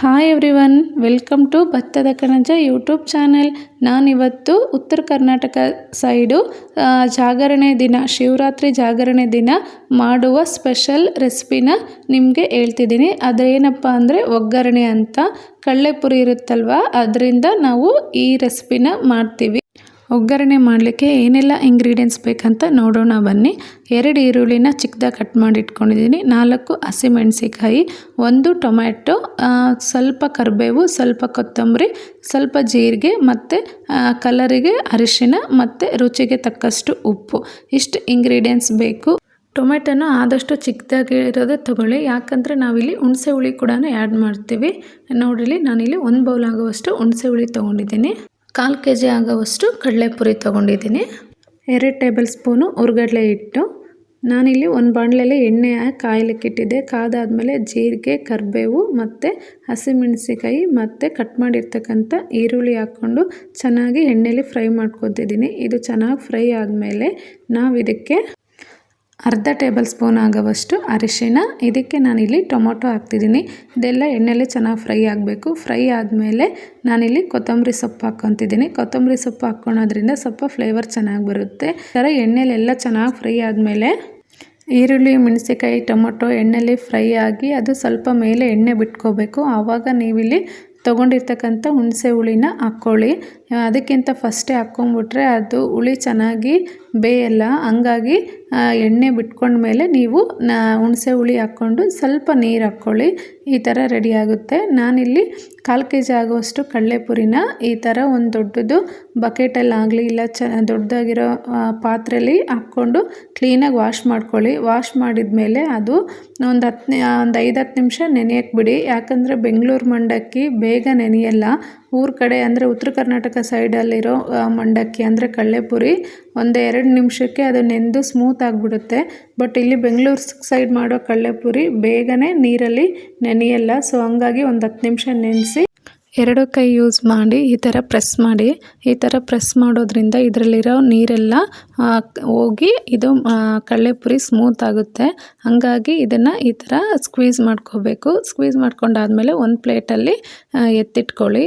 Hi everyone welcome to ಭತ್ತದ ಕಣಜ YouTube channel ನಾನಿವತ್ತು ಉತ್ತರ ಕರ್ನಾಟಕ ಸೈಡು ಜಾಗರಣೆ ದಿನ, ಶಿವರಾತ್ರಿ ಜಾಗರಣೆ ದಿನ ಮಾಡುವ ಸ್ಪೆಷಲ್ ರೆಸಿಪಿನ ನಿಮಗೆ ಹೇಳ್ತಿದ್ದೀನಿ. ಅದೇನಪ್ಪ ಅಂದರೆ ಒಗ್ಗರಣೆ ಅಂತ. ಕಳ್ಳೆಪುರಿ ಇರುತ್ತಲ್ವ? ಅದರಿಂದ ನಾವು ಈ ರೆಸಿಪಿನ ಮಾಡ್ತೀವಿ. ಒಗ್ಗರಣೆ ಮಾಡಲಿಕ್ಕೆ ಏನೆಲ್ಲ ಇಂಗ್ರೀಡಿಯೆಂಟ್ಸ್ ಬೇಕಂತ ನೋಡೋಣ ಬನ್ನಿ. ಎರಡು ಈರುಳ್ಳಿನ ಚಿಕ್ಕದಾಗಿ ಕಟ್ ಮಾಡಿ ಇಟ್ಕೊಂಡಿದ್ದೀನಿ. ನಾಲ್ಕು ಹಸಿಮೆಣಸಿಕಾಯಿ ಒಂದು ಟೊಮ್ಯಾಟೊ ಸ್ವಲ್ಪ ಕರಿಬೇವು, ಸ್ವಲ್ಪ ಕೊತ್ತಂಬರಿ, ಸ್ವಲ್ಪ ಜೀರಿಗೆ ಮತ್ತು ಕಲರಿಗೆ ಅರಿಶಿನ ಮತ್ತು ರುಚಿಗೆ ತಕ್ಕಷ್ಟು ಉಪ್ಪು. ಇಷ್ಟು ಇಂಗ್ರೀಡಿಯೆಂಟ್ಸ್ ಬೇಕು. ಟೊಮೆಟೊನ ಆದಷ್ಟು ಚಿಕ್ಕದಾಗಿರೋದೇ ತಗೊಳ್ಳಿ. ಯಾಕಂದರೆ ನಾವಿಲ್ಲಿ ಹುಣಸೆ ಹುಳಿ ಕೂಡ ಆ್ಯಡ್ ಮಾಡ್ತೀವಿ. ನೋಡಿಲಿ ನಾನಿಲ್ಲಿ ಒಂದು ಬೌಲ್ ಆಗುವಷ್ಟು ಹುಣಸೆ ಹುಳಿ ತೊಗೊಂಡಿದ್ದೀನಿ. ಕಾಲು ಕೆ ಜಿ ಆಗೋವಷ್ಟು ಕಡಲೆಪುರಿ ತೊಗೊಂಡಿದ್ದೀನಿ. ಎರಡು ಟೇಬಲ್ ಸ್ಪೂನು ಹುರ್ಗಡ್ಲೆ ಹಿಟ್ಟು. ನಾನಿಲ್ಲಿ ಒಂದು ಬಾಣಲೆಯಲ್ಲಿ ಎಣ್ಣೆ ಕಾಯ್ಲಿಕ್ಕೆ ಇಟ್ಟಿದ್ದೆ. ಕಾದಾದಮೇಲೆ ಜೀರಿಗೆ, ಕರಿಬೇವು ಮತ್ತು ಹಸಿಮೆಣಸಿಕಾಯಿ ಮತ್ತು ಕಟ್ ಮಾಡಿರ್ತಕ್ಕಂಥ ಈರುಳ್ಳಿ ಹಾಕ್ಕೊಂಡು ಚೆನ್ನಾಗಿ ಎಣ್ಣೆಲಿ ಫ್ರೈ ಮಾಡ್ಕೊತಿದ್ದೀನಿ. ಇದು ಚೆನ್ನಾಗಿ ಫ್ರೈ ಆದಮೇಲೆ ನಾವು ಇದಕ್ಕೆ ಅರ್ಧ ಟೇಬಲ್ ಸ್ಪೂನ್ ಆಗುವಷ್ಟು ಅರಿಶಿನ ಇದಕ್ಕೆ ನಾನಿಲ್ಲಿ ಟೊಮೊಟೊ ಹಾಕ್ತಿದ್ದೀನಿ. ಇದೆಲ್ಲ ಎಣ್ಣೆಲೆ ಚೆನ್ನಾಗಿ ಫ್ರೈ ಆಗಬೇಕು. ಫ್ರೈ ಆದಮೇಲೆ ನಾನಿಲ್ಲಿ ಕೊತ್ತಂಬರಿ ಸೊಪ್ಪು ಹಾಕ್ಕೊತಿದ್ದೀನಿ. ಕೊತ್ತಂಬರಿ ಸೊಪ್ಪು ಹಾಕ್ಕೊಳೋದ್ರಿಂದ ಸ್ವಲ್ಪ ಫ್ಲೇವರ್ ಚೆನ್ನಾಗಿ ಬರುತ್ತೆ. ಥರ ಎಣ್ಣೆಲೆಲ್ಲ ಚೆನ್ನಾಗಿ ಫ್ರೈ ಆದಮೇಲೆ ಈರುಳ್ಳಿ ಮೆಣಸಿಕಾಯಿ ಟೊಮೊಟೊ ಎಣ್ಣೆಲಿ ಫ್ರೈ ಆಗಿ ಅದು ಸ್ವಲ್ಪ ಮೇಲೆ ಎಣ್ಣೆ ಬಿಟ್ಕೋಬೇಕು. ಆವಾಗ ನೀವಿಲ್ಲಿ ತೊಗೊಂಡಿರ್ತಕ್ಕಂಥ ಹುಣಸೆ ಹುಳಿನ ಹಾಕ್ಕೊಳ್ಳಿ. ಅದಕ್ಕಿಂತ ಫಸ್ಟೇ ಹಾಕ್ಕೊಂಬಿಟ್ರೆ ಅದು ಹುಳಿ ಚೆನ್ನಾಗಿ ಬೇಯಲ್ಲ. ಹಂಗಾಗಿ ಎಣ್ಣೆ ಎಣ್ಣೆ ಬಿಟ್ಕೊಂಡ್ಮೇಲೆ ನೀವು ನಾ, ಹುಣಸೆ ಹುಳಿ ಹಾಕ್ಕೊಂಡು ಸ್ವಲ್ಪ ನೀರು ಹಾಕ್ಕೊಳ್ಳಿ. ಈ ಥರ ರೆಡಿ ಆಗುತ್ತೆ. ನಾನಿಲ್ಲಿ ಕಾಲು ಕೆ ಜಿ ಆಗುವಷ್ಟು ಕಡಲೆಪುರಿನ ಈ ಥರ ಒಂದು ದೊಡ್ಡದು ಬಕೆಟಲ್ಲಿ ಆಗಲಿ ಇಲ್ಲ ಚ, ದೊಡ್ಡದಾಗಿರೋ ಪಾತ್ರೆಯಲ್ಲಿ ಹಾಕ್ಕೊಂಡು ಕ್ಲೀನಾಗಿ ವಾಶ್ ಮಾಡ್ಕೊಳ್ಳಿ. ವಾಶ್ ಮಾಡಿದ ಮೇಲೆ ಅದು ಒಂದು ಹತ್ತು ಒಂದು ಐದು ಹತ್ತು ನಿಮಿಷ ನೆನೆಯಕ್ಕೆ ಬಿಡಿ. ಯಾಕಂದರೆ ಬೆಂಗಳೂರು ಮಂಡಕ್ಕಿ ಬೇಗ ನೆನೆಯಲ್ಲ. ಊರ ಕಡೆ ಅಂದರೆ ಉತ್ತರ ಕರ್ನಾಟಕ ಸೈಡಲ್ಲಿರೋ ಮಂಡಕ್ಕಿ ಅಂದರೆ ಕಡಲೆಪುರಿ ಒಂದು ಎರಡು ನಿಮಿಷಕ್ಕೆ ಅದು ನೆಂದು ಸ್ಮೂತ್ ಆಗಿಬಿಡುತ್ತೆ. ಬಟ್ ಇಲ್ಲಿ ಬೆಂಗಳೂರು ಸೈಡ್ ಮಾಡೋ ಕಡಲೆಪುರಿ ಬೇಗನೆ ನೀರಲ್ಲಿ ನೆನೆಯಲ್ಲ. ಸೊ ಹಂಗಾಗಿ ಒಂದು ಹತ್ತು ನಿಮಿಷ ನೆನೆಸಿ. ಎರಡು ಕೈ ಯೂಸ್ ಮಾಡಿ, ಈ ಥರ ಪ್ರೆಸ್ ಮಾಡಿ. ಈ ಥರ ಪ್ರೆಸ್ ಮಾಡೋದ್ರಿಂದ ಇದರಲ್ಲಿರೋ ನೀರೆಲ್ಲ ಹೋಗಿ ಇದು ಕಡಲೆಪುರಿ ಸ್ಮೂತ್ ಆಗುತ್ತೆ. ಹಾಗಾಗಿ ಇದನ್ನು ಈ ಥರ ಸ್ಕ್ವೀಸ್ ಮಾಡ್ಕೋಬೇಕು. ಸ್ಕ್ವೀಸ್ ಮಾಡ್ಕೊಂಡಾದ್ಮೇಲೆ ಒಂದು ಪ್ಲೇಟಲ್ಲಿ ಎತ್ತಿಟ್ಕೊಳ್ಳಿ.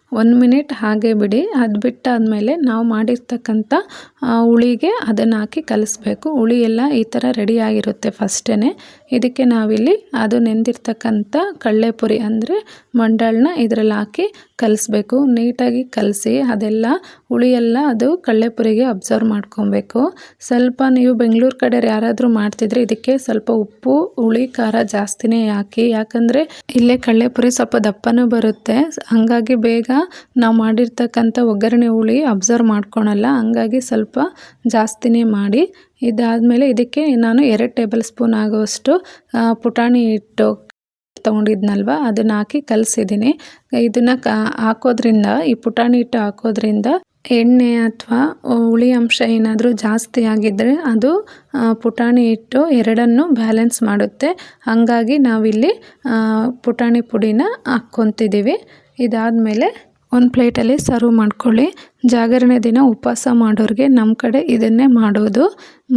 ಒಂದು ಮಿನಿಟ್ ಹಾಗೆ ಬಿಡಿ. ಅದು ಬಿಟ್ಟಾದಮೇಲೆ ನಾವು ಮಾಡಿರ್ತಕ್ಕಂಥ ಹುಳಿಗೆ ಅದನ್ನು ಹಾಕಿ ಕಲಿಸ್ಬೇಕು. ಹುಳಿ ಎಲ್ಲ ಈ ಥರ ರೆಡಿ ಆಗಿರುತ್ತೆ ಫಸ್ಟೇ ಇದಕ್ಕೆ ನಾವಿಲ್ಲಿ ಅದು ನೆಂದಿರ್ತಕ್ಕಂಥ ಕಡಲೆಪುರಿ ಅಂದರೆ ಮಂಡಾಳನ್ನ ಇದರಲ್ಲಿ ಹಾಕಿ ಕಲಿಸ್ಬೇಕು. ನೀಟಾಗಿ ಕಲಸಿ ಅದೆಲ್ಲ ಹುಳಿ ಎಲ್ಲ ಅದು ಕಡಲೆಪುರಿಗೆ ಅಬ್ಸರ್ವ್ ಮಾಡ್ಕೊಬೇಕು. ಸ್ವಲ್ಪ ನೀವು ಬೆಂಗಳೂರು ಕಡೆ ಯಾರಾದರೂ ಮಾಡ್ತಿದ್ರೆ ಇದಕ್ಕೆ ಸ್ವಲ್ಪ ಉಪ್ಪು, ಹುಳಿ, ಖಾರ ಜಾಸ್ತಿನೇ ಹಾಕಿ. ಯಾಕಂದರೆ ಇಲ್ಲೇ ಕಡಲೆಪುರಿ ಸ್ವಲ್ಪ ದಪ್ಪನೂ ಬರುತ್ತೆ. ಹಾಗಾಗಿ ಬೇಗ ನಾವು ಮಾಡಿರ್ತಕ್ಕಂಥ ಒಗ್ಗರಣೆ ಹುಳಿ ಅಬ್ಸರ್ವ್ ಮಾಡ್ಕೊಳಲ್ಲ, ಹಂಗಾಗಿ ಸ್ವಲ್ಪ ಜಾಸ್ತಿನೇ ಮಾಡಿ. ಇದಾದಮೇಲೆ ಇದಕ್ಕೆ ನಾನು ಎರಡು ಟೇಬಲ್ ಸ್ಪೂನ್ ಆಗುವಷ್ಟು ಪುಟಾಣಿ ಹಿಟ್ಟು ತೊಗೊಂಡಿದ್ನಲ್ವ, ಅದನ್ನು ಹಾಕಿ ಕಲಸಿದ್ದೀನಿ ಇದನ್ನು ಕ, ಹಾಕೋದ್ರಿಂದ, ಈ ಪುಟಾಣಿ ಹಿಟ್ಟು ಹಾಕೋದ್ರಿಂದ ಎಣ್ಣೆ ಅಥವಾ ಹುಳಿ ಅಂಶ ಏನಾದರೂ ಜಾಸ್ತಿ ಆಗಿದ್ದರೆ ಅದು ಪುಟಾಣಿ ಹಿಟ್ಟು ಎರಡನ್ನು ಬ್ಯಾಲೆನ್ಸ್ ಮಾಡುತ್ತೆ. ಹಾಗಾಗಿ ನಾವಿಲ್ಲಿ ಪುಟಾಣಿ ಪುಡಿನ ಹಾಕ್ಕೊತಿದ್ದೀವಿ ಇದಾದಮೇಲೆ ಒಂದು ಪ್ಲೇಟಲ್ಲಿ ಸರ್ವ್ ಮಾಡ್ಕೊಳ್ಳಿ. ಜಾಗರಣೆ ದಿನ ಉಪವಾಸ ಮಾಡೋರಿಗೆ ನಮ್ಮ ಕಡೆ ಇದನ್ನೇ ಮಾಡೋದು.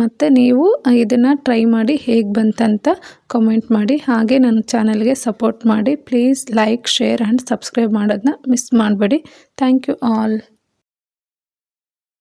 ಮತ್ತು ನೀವು ಇದನ್ನು ಟ್ರೈ ಮಾಡಿ ಹೇಗೆ ಬಂತಂತ ಕಮೆಂಟ್ ಮಾಡಿ. ಹಾಗೆ ನನ್ನ ಚಾನಲ್ಗೆ ಸಪೋರ್ಟ್ ಮಾಡಿ. Please like share and subscribe ಮಾಡೋದನ್ನ ಮಿಸ್ ಮಾಡಬೇಡಿ. Thank you all